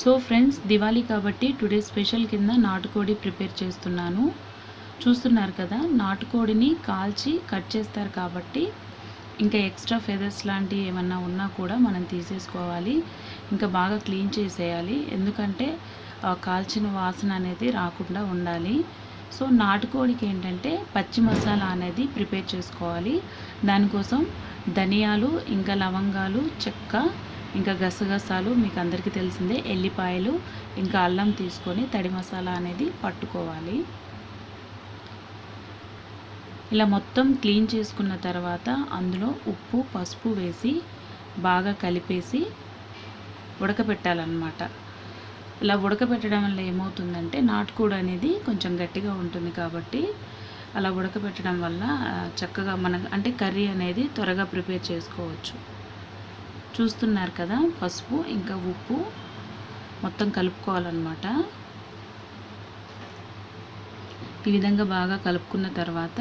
So friends Diwali కాబట్టి today special కింద నాటుకోడి ప్రిపేర్ చేస్తున్నాను. చూస్తున్నారు కదా నాటుకోడిని కాల్చి కట్ చేస్తారు కాబట్టి ఇంకా ఎక్స్ట్రా ఫెదర్స్ లాంటివి ఏమన్నా ఉన్నా కూడా మనం తీసేసుకోవాలి. ఇంకా బాగా క్లీన్ చేసేయాలి. ఎందుకంటే కాల్చిన వాసన అనేది రాకుండా ఉండాలి. సో నాటుకోడికి ఏంటంటే పచ్చి మసాలా అనేది ప్రిపేర్ చేసుకోవాలి. దానికోసం ధనియాలు ఇంకా లవంగాలు చెక్క ఇంకా గసగసాలు మీకు అందరికీ తెలిసిందే ఎల్లిపాయలు ఇంకా అల్లం తీసుకొని తడి మసాలా అనేది పట్టుకోవాలి. ఇలా మొత్తం క్లీన్ చేసుకున్న తర్వాత అందులో ఉప్పు పసుపు వేసి బాగా కలిపేసి ఉడకపెట్టాలన్నమాట. ఇలా ఉడకబెట్టడం వల్ల ఏమవుతుందంటే నాటుకోడి అనేది కొంచెం గట్టిగా ఉంటుంది కాబట్టి అలా ఉడకబెట్టడం వల్ల చక్కగా మన అంటే కర్రీ అనేది త్వరగా ప్రిపేర్ చేసుకోవచ్చు. చూస్తున్నారు కదా పసుపు ఇంకా ఉప్పు మొత్తం కలుపుకోవాలన్నమాట. ఈ విధంగా బాగా కలుపుకున్న తర్వాత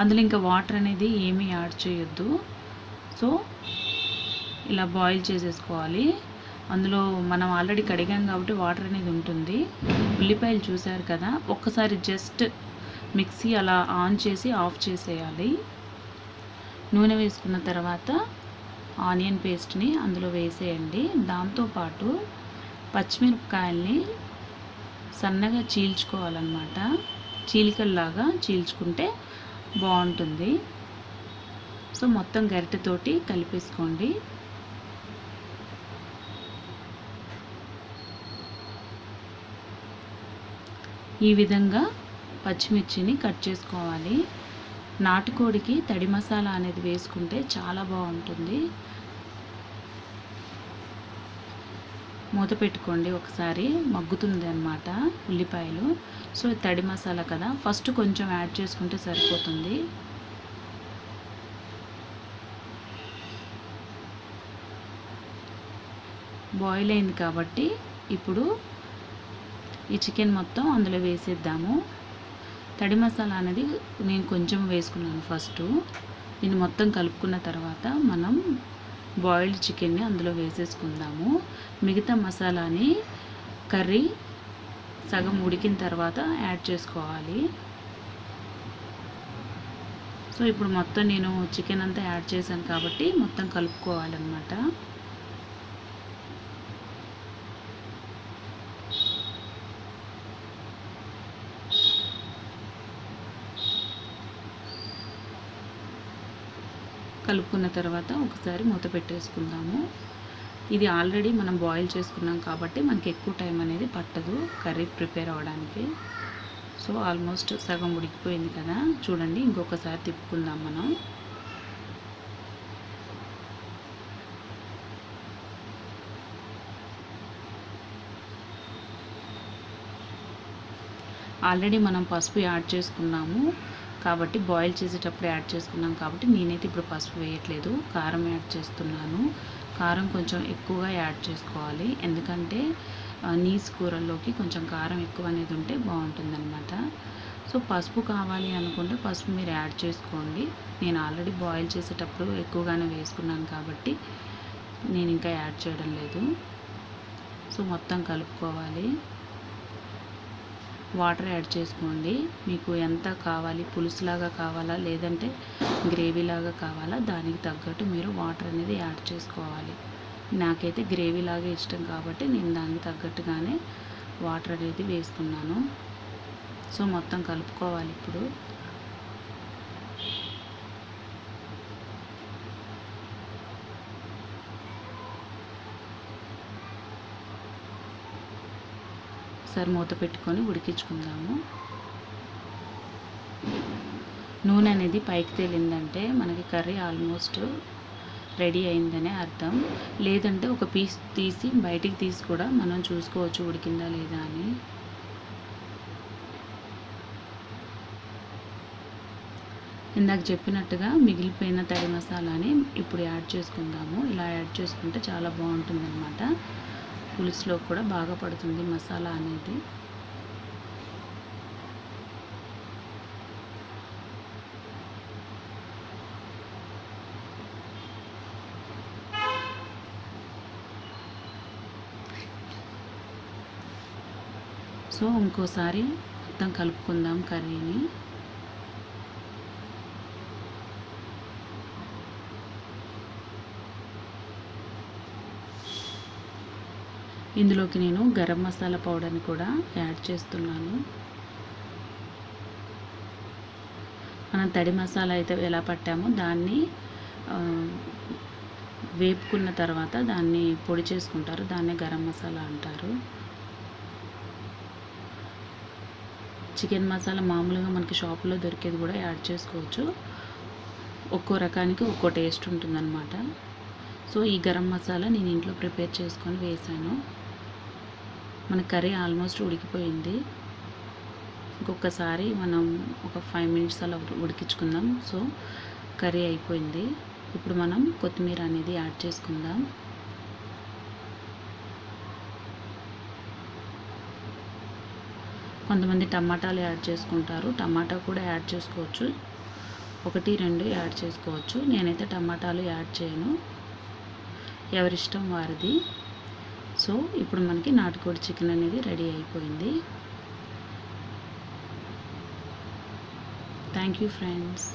అందులో ఇంకా వాటర్ అనేది ఏమీ యాడ్ చేయొద్దు. సో ఇలా బాయిల్ చేసేసుకోవాలి. అందులో మనం ఆల్రెడీ కడిగాం కాబట్టి వాటర్ అనేది ఉంటుంది. ఉల్లిపాయలు చూసారు కదా ఒక్కసారి జస్ట్ మిక్సీ అలా ఆన్ చేసి ఆఫ్ చేసేయాలి. నూనె వేసుకున్న తర్వాత ఆనియన్ పేస్ట్ని అందులో వేసేయండి. దాంతోపాటు పచ్చిమిరపకాయల్ని సన్నగా చీల్చుకోవాలన్నమాట. చీలికల్లాగా చీల్చుకుంటే బాగుంటుంది. సో మొత్తం గరిటెతోటి కలిపేసుకోండి. ఈ విధంగా పచ్చిమిర్చిని కట్ చేసుకోవాలి. నాటుకోడికి తడి మసాలా అనేది వేసుకుంటే చాలా బాగుంటుంది. మూత పెట్టుకోండి ఒకసారి మగ్గుతుంది అనమాట ఉల్లిపాయలు. సో తడి మసాలా కదా. ఫస్ట్ కొంచెం యాడ్ చేసుకుంటే సరిపోతుంది. బాయిల్ అయింది కాబట్టి ఇప్పుడు ఈ చికెన్ మొత్తం అందులో వేసేద్దాము. తడి మసాలా అనేది నేను కొంచెం వేసుకున్నాను ఫస్ట్ దీన్ని మొత్తం కలుపుకున్న తర్వాత మనం బాయిల్డ్ చికెన్ని అందులో వేసేసుకుందాము. మిగతా మసాలాని కర్రీ సగం ఉడికిన తర్వాత యాడ్ చేసుకోవాలి. సో ఇప్పుడు మొత్తం నేను చికెన్ అంతా యాడ్ చేశాను కాబట్టి మొత్తం కలుపుకోవాలన్నమాట. కలుపుకున్న తర్వాత ఒకసారి మూత పెట్టేసుకుందాము. ఇది ఆల్రెడీ మనం బాయిల్ చేసుకున్నాం కాబట్టి మనకి ఎక్కువ టైం అనేది పట్టదు కర్రీ ప్రిపేర్ అవ్వడానికి సో ఆల్మోస్ట్ సగం ఉడికిపోయింది కదా. చూడండి ఇంకొకసారి తిప్పుకుందాం మనం. ఆల్రెడీ మనం పసుపు యాడ్ చేసుకున్నాము. కాబట్టి బాయిల్ చేసేటప్పుడు యాడ్ చేసుకున్నాం కాబట్టి నేనైతే ఇప్పుడు పసుపు వేయట్లేదు కారం యాడ్ చేస్తున్నాను. కారం కొంచెం ఎక్కువగా యాడ్ చేసుకోవాలి. ఎందుకంటే నీస్ కూరల్లోకి కొంచెం కారం ఎక్కువ అనేది ఉంటే బాగుంటుందన్నమాట. సో పసుపు కావాలి అనుకుంటే పసుపు మీరు యాడ్ చేసుకోండి. నేను ఆల్రెడీ బాయిల్ చేసేటప్పుడు ఎక్కువగానే వేసుకున్నాను కాబట్టి నేను ఇంకా యాడ్ చేయడం లేదు. సో మొత్తం కలుపుకోవాలి. వాటర్ యాడ్ చేసుకోండి. మీకు ఎంత కావాలి పులుసులాగా కావాలా లేదంటే గ్రేవీలాగా కావాలా దానికి తగ్గట్టు మీరు వాటర్ అనేది యాడ్ చేసుకోవాలి. నాకైతే గ్రేవీలాగా ఇష్టం కాబట్టి నేను దానికి తగ్గట్టుగానే వాటర్ అనేది వేసుకున్నాను సో మొత్తం కలుపుకోవాలి ఇప్పుడు. ఒకసారి మూత పెట్టుకొని ఉడికించుకుందాము. నూనె అనేది పైకి తేలిందంటే మనకి కర్రీ ఆల్మోస్ట్ రెడీ అయిందనే అర్థం. లేదంటే ఒక పీస్ తీసి బయటికి తీసి కూడా మనం చూసుకోవచ్చు ఉడికిందా లేదా అని. ఇందాక చెప్పినట్టుగా మిగిలిపోయిన తడి మసాలాని ఇప్పుడు యాడ్ చేసుకుందాము. ఇలా యాడ్ చేసుకుంటే చాలా బాగుంటుంది అనమాట పులుసులో కూడా బాగా పడుతుంది మసాలా అనేది. సో ఇంకోసారి మొత్తం కలుపుకుందాం కర్రీని. ఇందులోకి నేను గరం మసాలా పౌడర్ని కూడా యాడ్ చేస్తున్నాను. మనం తడి మసాలా అయితే ఎలా పట్టామో దాన్ని వేపుకున్న తర్వాత దాన్ని పొడి చేసుకుంటారు. దాన్నే గరం మసాలా అంటారు. చికెన్ మసాలా మామూలుగా మనకి షాప్లో దొరికేది కూడా యాడ్ చేసుకోవచ్చు. ఒక్కో రకానికి ఒక్కో టేస్ట్ ఉంటుందన్నమాట. సో ఈ గరం మసాలా నేను ఇంట్లో ప్రిపేర్ చేసుకొని వేసాను. మన కర్రీ ఆల్మోస్ట్ ఉడికిపోయింది. ఇంకొకసారి మనం ఒక ఫైవ్ మినిట్స్ అలా ఉడికించుకుందాం. సో కర్రీ అయిపోయింది. ఇప్పుడు మనం కొత్తిమీర అనేది యాడ్ చేసుకుందాం. కొంతమంది టమాటాలు యాడ్ చేసుకుంటారు. టమాటా కూడా యాడ్ చేసుకోవచ్చు. ఒకటి రెండు యాడ్ చేసుకోవచ్చు. నేనైతే టమాటాలు యాడ్ చేయను. ఎవరిష్టం వారిది. సో ఇప్పుడు మనకి నాటుకోడి చికెన్ అనేది రెడీ అయిపోయింది. Thank you friends.